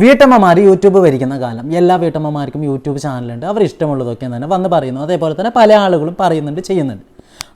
വീട്ടമ്മമാർ യൂട്യൂബ് ഭരിക്കുന്ന കാലം. എല്ലാ വീട്ടമ്മമാർക്കും യൂട്യൂബ് ചാനലുണ്ട്. അവർ ഇഷ്ടമുള്ളതൊക്കെ തന്നെ വന്ന് പറയുന്നു. അതേപോലെ തന്നെ പല ആളുകളും പറയുന്നുണ്ട് ചെയ്യുന്നുണ്ട്.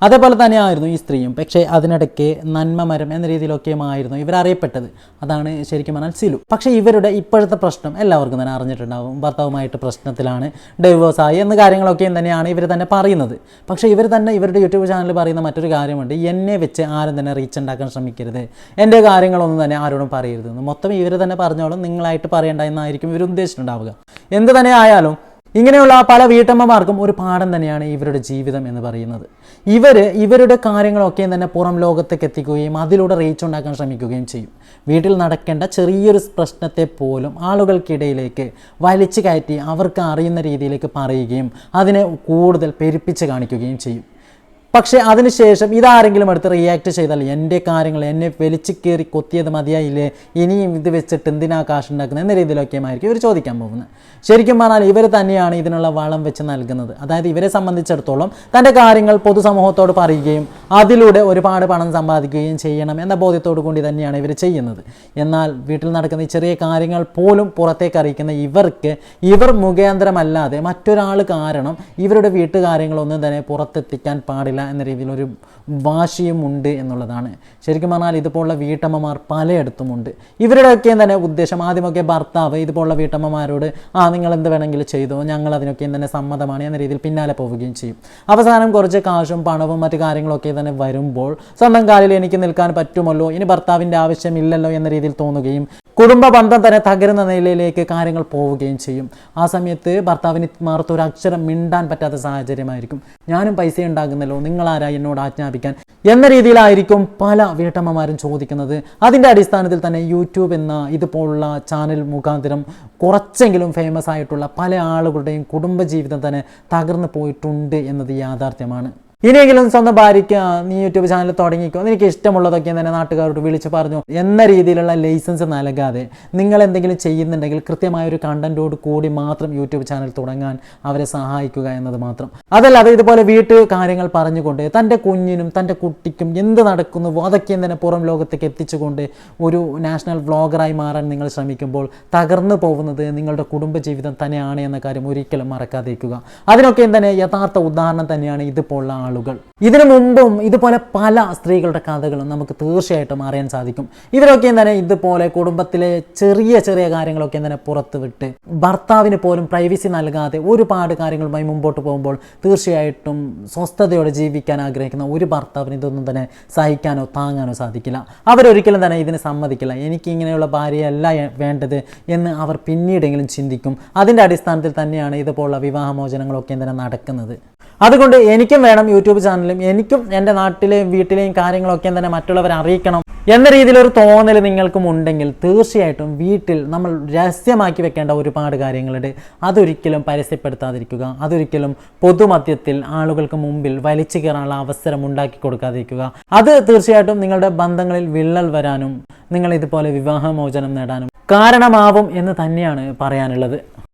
അതേപോലെ തന്നെയായിരുന്നു ഈ സ്ത്രീയും. പക്ഷേ അതിനിടയ്ക്ക് നന്മമരം എന്ന രീതിയിലൊക്കെയുമായിരുന്നു ഇവരറിയപ്പെട്ടത്. അതാണ് ശരിക്കും പറഞ്ഞാൽ സിലു. പക്ഷേ ഇവരുടെ ഇപ്പോഴത്തെ പ്രശ്നം എല്ലാവർക്കും തന്നെ അറിഞ്ഞിട്ടുണ്ടാവും. ഭർത്താവുമായിട്ട് പ്രശ്നത്തിലാണ് ഡൈവേഴ്സ് ആയി എന്ന കാര്യങ്ങളൊക്കെയും തന്നെയാണ് ഇവർ തന്നെ പറയുന്നത്. പക്ഷേ ഇവർ തന്നെ ഇവരുടെ യൂട്യൂബ് ചാനലിൽ പറയുന്ന മറ്റൊരു കാര്യമുണ്ട്. എന്നെ വെച്ച് ആരും തന്നെ റീച്ച് ഉണ്ടാക്കാൻ ശ്രമിക്കരുത്. എന്റെ കാര്യങ്ങളൊന്നും തന്നെ ആരോടും പറയരുത് മൊത്തം ഇവർ തന്നെ പറഞ്ഞോളും നിങ്ങളായിട്ട് പറയേണ്ട എന്നായിരിക്കും ഇവർ ഉദ്ദേശിച്ചിട്ടുണ്ടാവുക. എന്ത് തന്നെ ആയാലും ഇങ്ങനെയുള്ള പല വീട്ടമ്മമാർക്കും ഒരു പാഠം തന്നെയാണ് ഇവരുടെ ജീവിതം എന്ന് പറയുന്നത്. ഇവർ ഇവരുടെ കാര്യങ്ങളൊക്കെ തന്നെ പുറം ലോകത്തേക്ക് എത്തിക്കുകയും അതിലൂടെ റീച്ച് ഉണ്ടാക്കാൻ ശ്രമിക്കുകയും ചെയ്യും. വീട്ടിൽ നടക്കേണ്ട ചെറിയൊരു പ്രശ്നത്തെ പോലും ആളുകൾക്കിടയിലേക്ക് വലിച്ചു കയറ്റി അവർക്ക് അറിയുന്ന രീതിയിലേക്ക് പറയുകയും അതിനെ കൂടുതൽ പെരുപ്പിച്ച് കാണിക്കുകയും ചെയ്യും. പക്ഷേ അതിനുശേഷം ഇതാരെങ്കിലും എടുത്ത് റിയാക്ട് ചെയ്താൽ എന്റെ കാര്യങ്ങൾ എന്നെ വലിച്ചു കയറി കൊത്തിയത് മതിയായില്ലേ? ഇനിയും ഇത് വെച്ചിട്ട് എന്തിനാ കാശ് ഉണ്ടാക്കുന്നത്? എന്ന രീതിയിലൊക്കെ ആയിരിക്കും ഇവർ ചോദിക്കാൻ പോകുന്നത്. ശരിക്കും പറഞ്ഞാൽ ഇവർ തന്നെയാണ് ഇതിനുള്ള വളം വെച്ച് നൽകുന്നത്. അതായത് ഇവരെ സംബന്ധിച്ചിടത്തോളം തന്റെ കാര്യങ്ങൾ പൊതുസമൂഹത്തോട് പറയുകയും അതിലൂടെ ഒരുപാട് പണം സമ്പാദിക്കുകയും ചെയ്യണം എന്ന ബോധ്യത്തോടു കൂടി തന്നെയാണ് ഇവർ ചെയ്യുന്നത്. എന്നാൽ വീട്ടിൽ നടക്കുന്ന ചെറിയ കാര്യങ്ങൾ പോലും പുറത്തേക്ക് അറിയിക്കുന്ന ഇവർക്ക് ഇവർ മുഖേന്ദ്രമല്ലാതെ മറ്റൊരാൾ കാരണം ഇവരുടെ വീട്ടുകാര്യങ്ങളൊന്നും തന്നെ പുറത്തെത്തിക്കാൻ പാടില്ല. എന്ന രീതിയിലൊരു വാശിയും ഉണ്ട് എന്നുള്ളതാണ്. ശരിക്കും പറഞ്ഞാൽ ഇതുപോലുള്ള വീട്ടമ്മമാർ പലയിടത്തുമുണ്ട് ഇവരുടെയൊക്കെയും തന്നെ ഉദ്ദേശം ആദ്യമൊക്കെ ഭർത്താവ് ഇതുപോലുള്ള വീട്ടമ്മമാരോട് ആ നിങ്ങൾ എന്ത് വേണമെങ്കിലും ചെയ്തോ ഞങ്ങൾ അതിനൊക്കെയും തന്നെ സമ്മതമാണ് എന്ന രീതിയിൽ പിന്നാലെ പോവുകയും ചെയ്യും. അവസാനം കുറച്ച് കാശും പണവും മറ്റു കാര്യങ്ങളൊക്കെ തന്നെ വരുമ്പോൾ സ്വന്തം കാലിൽ എനിക്ക് നിൽക്കാൻ പറ്റുമല്ലോ ഇനി ഭർത്താവിന്റെ ആവശ്യമില്ലല്ലോ എന്ന രീതിയിൽ തോന്നുകയും കുടുംബ ബന്ധം തന്നെ തകരുന്ന നിലയിലേക്ക് കാര്യങ്ങൾ പോവുകയും ചെയ്യും. ആ സമയത്ത് ഭർത്താവിന് മാർത്ത് ഒരു അക്ഷരം മിണ്ടാൻ പറ്റാത്ത സാഹചര്യമായിരിക്കും. ഞാനും പൈസ ഉണ്ടാകുന്നല്ലോ നിങ്ങളാരാ എന്നോട് ആജ്ഞാപിക്കാൻ? എന്ന രീതിയിലായിരിക്കും പല വീട്ടമ്മമാരും ചോദിക്കുന്നത്. അതിന്റെ അടിസ്ഥാനത്തിൽ തന്നെ യൂട്യൂബ് എന്ന ഇതുപോലുള്ള ചാനൽ മുഖാന്തരം കുറച്ചെങ്കിലും ഫേമസ് ആയിട്ടുള്ള പല ആളുകളുടെയും കുടുംബജീവിതം തന്നെ തകർന്നു പോയിട്ടുണ്ട് എന്നത് യാഥാർത്ഥ്യമാണ്. ഇനിയെങ്കിലും സ്വന്തം ഭാര്യയ്ക്ക് നീ യൂട്യൂബ് ചാനൽ തുടങ്ങിക്കോ. എനിക്ക് ഇഷ്ടമുള്ളതൊക്കെ തന്നെ നാട്ടുകാരോട് വിളിച്ച് പറഞ്ഞു. എന്ന രീതിയിലുള്ള ലൈസൻസ് നൽകാതെ നിങ്ങൾ എന്തെങ്കിലും ചെയ്യുന്നുണ്ടെങ്കിൽ കൃത്യമായ ഒരു കണ്ടന്റോട് കൂടി മാത്രം യൂട്യൂബ് ചാനൽ തുടങ്ങാൻ അവരെ സഹായിക്കുക എന്നത് മാത്രം. അതല്ലാതെ ഇതുപോലെ വീട്ടു കാര്യങ്ങൾ പറഞ്ഞുകൊണ്ട് തന്റെ കുഞ്ഞിനും തന്റെ കുട്ടിക്കും എന്ത് നടക്കുന്നു അതൊക്കെ തന്നെ പുറം ലോകത്തേക്ക് എത്തിച്ചുകൊണ്ട് ഒരു നാഷണൽ വ്ളോഗറായി മാറാൻ നിങ്ങൾ ശ്രമിക്കുമ്പോൾ തകർന്നു പോകുന്നത് നിങ്ങളുടെ കുടുംബജീവിതം തന്നെയാണ് എന്ന കാര്യം ഒരിക്കലും മറക്കാതിരിക്കുക. അതിനൊക്കെ തന്നെ യഥാർത്ഥ ഉദാഹരണം തന്നെയാണ് ഇതുപോലുള്ള ആളുകൾ. ഇതിനു മുമ്പും ഇതുപോലെ പല സ്ത്രീകളുടെ കഥകളും നമുക്ക് തീർച്ചയായിട്ടും അറിയാൻ സാധിക്കും. ഇവരൊക്കെ തന്നെ ഇതുപോലെ കുടുംബത്തിലെ ചെറിയ ചെറിയ കാര്യങ്ങളൊക്കെ തന്നെ പുറത്ത് വിട്ട് ഭർത്താവിന് പോലും പ്രൈവസി നൽകാതെ ഒരുപാട് കാര്യങ്ങളുമായി മുമ്പോട്ട് പോകുമ്പോൾ തീർച്ചയായിട്ടും സ്വസ്ഥതയോടെ ജീവിക്കാൻ ആഗ്രഹിക്കുന്ന ഒരു ഭർത്താവിന് ഇതൊന്നും തന്നെ സഹിക്കാനോ താങ്ങാനോ സാധിക്കില്ല. അവരൊരിക്കലും തന്നെ ഇതിന് സമ്മതിക്കില്ല. എനിക്ക് ഇങ്ങനെയുള്ള ഭാര്യയല്ല വേണ്ടത് എന്ന് അവർ പിന്നീടെങ്കിലും ചിന്തിക്കും. അതിന്റെ അടിസ്ഥാനത്തിൽ തന്നെയാണ് ഇതുപോലുള്ള വിവാഹമോചനങ്ങളൊക്കെ തന്നെ നടക്കുന്നത്. അതുകൊണ്ട് എനിക്കും വേണം യൂട്യൂബ് ചാനലും എനിക്കും എന്റെ നാട്ടിലെയും വീട്ടിലെയും കാര്യങ്ങളൊക്കെ തന്നെ മറ്റുള്ളവരെ അറിയിക്കണം എന്ന രീതിയിലൊരു തോന്നൽ നിങ്ങൾക്കും ഉണ്ടെങ്കിൽ തീർച്ചയായിട്ടും വീട്ടിൽ നമ്മൾ രഹസ്യമാക്കി വെക്കേണ്ട ഒരുപാട് കാര്യങ്ങളുണ്ട്. അതൊരിക്കലും പരസ്യപ്പെടുത്താതിരിക്കുക അതൊരിക്കലും പൊതുമധ്യത്തിൽ ആളുകൾക്ക് മുമ്പിൽ വലിച്ചു കയറാനുള്ള അവസരം ഉണ്ടാക്കി കൊടുക്കാതിരിക്കുക. അത് തീർച്ചയായിട്ടും നിങ്ങളുടെ ബന്ധങ്ങളിൽ വിള്ളൽ വരാനും നിങ്ങൾ ഇതുപോലെ വിവാഹമോചനം നേടാനും കാരണമാവും എന്ന് തന്നെയാണ് പറയാനുള്ളത്.